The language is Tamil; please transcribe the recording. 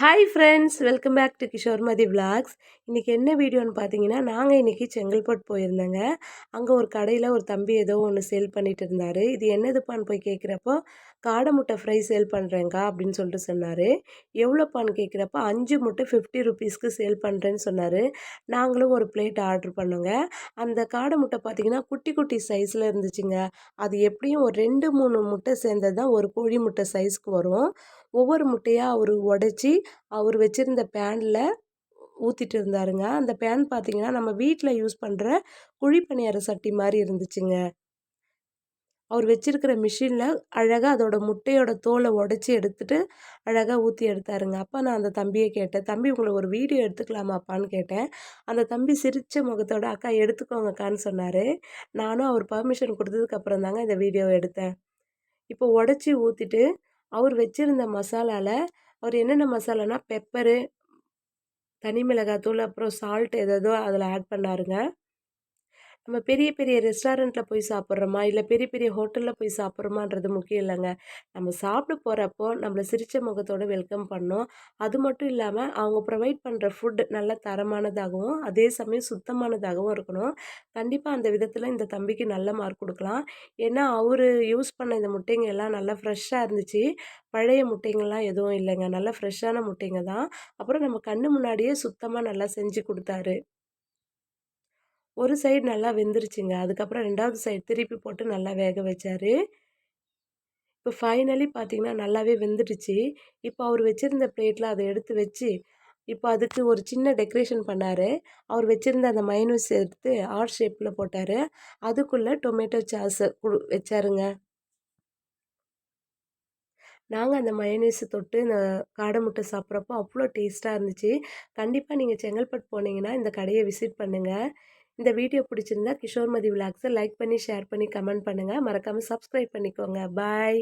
Hi friends welcome back to Kishormathi vlogs இன்றைக்கி என்ன வீடியோன்னு பார்த்தீங்கன்னா நாங்கள் இன்றைக்கி செங்கல்பட்டு போயிருந்தேங்க. அங்கே ஒரு கடையில் ஒரு தம்பி ஏதோ ஒன்று சேல் பண்ணிட்டு இருந்தார். இது என்னதுப்பான்னு போய் கேட்குறப்போ காடை முட்டை ஃப்ரை சேல் பண்ணுறேங்க்கா அப்படின்னு சொல்லிட்டு சொன்னார். எவ்வளோப்பான்னு கேட்குறப்ப அஞ்சு முட்டை ஃபிஃப்டி ருபீஸ்க்கு சேல் பண்ணுறேன்னு சொன்னார். நாங்களும் ஒரு பிளேட் ஆர்டர் பண்ணோங்க. அந்த காடை முட்டை பார்த்திங்கன்னா குட்டி குட்டி சைஸில் இருந்துச்சுங்க. அது எப்படியும் ஒரு ரெண்டு மூணு முட்டை சேர்ந்தது தான் ஒரு கோழி முட்டை சைஸ்க்கு வரும். ஒவ்வொரு முட்டையாக அவர் உடச்சி அவர் வச்சுருந்த பேனில் ஊற்றிட்டு இருந்தாருங்க. அந்த பேன் பார்த்தீங்கன்னா நம்ம வீட்டில் யூஸ் பண்ணுற குழிப்பணியார சட்டி மாதிரி இருந்துச்சுங்க. அவர் வச்சிருக்கிற மிஷினில் அழகாக அதோட முட்டையோட தோலை உடச்சி எடுத்துகிட்டு அழகாக ஊற்றி எடுத்தாருங்க. அப்போ நான் அந்த தம்பியை கேட்டேன் தம்பி உங்களை ஒரு வீடியோ எடுத்துக்கலாமாப்பான்னு கேட்டேன். அந்த தம்பி சிரித்த முகத்தோட அக்கா எடுத்துக்கோங்கக்கான்னு சொன்னார். நானும் அவர் பர்மிஷன் கொடுத்ததுக்கப்புறம் தாங்க இந்த வீடியோவை எடுத்தேன். இப்போ உடச்சி ஊற்றிட்டு அவர் வச்சுருந்த மசாலாவில் அவர் என்னென்ன மசாலானா பெப்பரு தனி மிளகாத்தூள் அப்புறம் சால்ட் ஏதேதோ அதில் ஆட் பண்ணாருங்க. நம்ம பெரிய பெரிய ரெஸ்டாரண்ட்டில் போய் சாப்பிட்றோமா? இல்லை பெரிய பெரிய ஹோட்டலில் போய் சாப்பிட்றோமான்றது முக்கியம் இல்லைங்க. நம்ம சாப்பிட போகிறப்போ நம்மளை சிரித்த முகத்தோடு வெல்கம் பண்ணோம். அது மட்டும் இல்லாமல் அவங்க ப்ரொவைட் பண்ணுற ஃபுட் நல்ல தரமானதாகவும் அதே சமயம் சுத்தமானதாகவும் இருக்கணும். கண்டிப்பாக அந்த விதத்தில் இந்த தம்பிக்கு நல்ல மார்க் கொடுக்கலாம். ஏன்னா அவர் யூஸ் பண்ண இந்த முட்டைங்க எல்லாம் நல்லா ஃப்ரெஷ்ஷாக இருந்துச்சு. பழைய முட்டைங்கள்லாம் எதுவும் இல்லைங்க. நல்லா ஃப்ரெஷ்ஷான முட்டைங்க தான். அப்புறம் நம்ம கண்ணு முன்னாடியே சுத்தமாக நல்லா செஞ்சு கொடுத்தாரு. ஒரு சைடு நல்லா வெந்துருச்சுங்க. அதுக்கப்புறம் ரெண்டாவது சைடு திருப்பி போட்டு நல்லா வேக வச்சார். இப்போ ஃபைனலி பார்த்தீங்கன்னா நல்லாவே வெந்துடுச்சு. இப்போ அவர் வச்சுருந்த பிளேட்டில் அதை எடுத்து வச்சு இப்போ அதுக்கு ஒரு சின்ன டெக்கரேஷன் பண்ணார். அவர் வச்சுருந்த அந்த மைனஸ் எடுத்து ஆர்ட் ஷேப்பில் போட்டார். அதுக்குள்ளே டொமேட்டோ சாஸை குடு வச்சாருங்க. நாங்கள் அந்த மயனீஸு தொட்டு இந்த காடை முட்டை சாப்பிட்றப்போ அவ்வளோ டேஸ்ட்டாக இருந்துச்சு. கண்டிப்பாக நீங்கள் செங்கல்பட்டு போனீங்கன்னா இந்த கடையை விசிட் பண்ணுங்கள் இந்த வீடியோ பிடிச்சிருந்தா கிஷோர் மதி லைக் பண்ணி ஷேர் பண்ணி கமெண்ட் பண்ணுங்கள் மறக்காமல் சப்ஸ்கிரைப் பண்ணிக்கோங்க. பாய்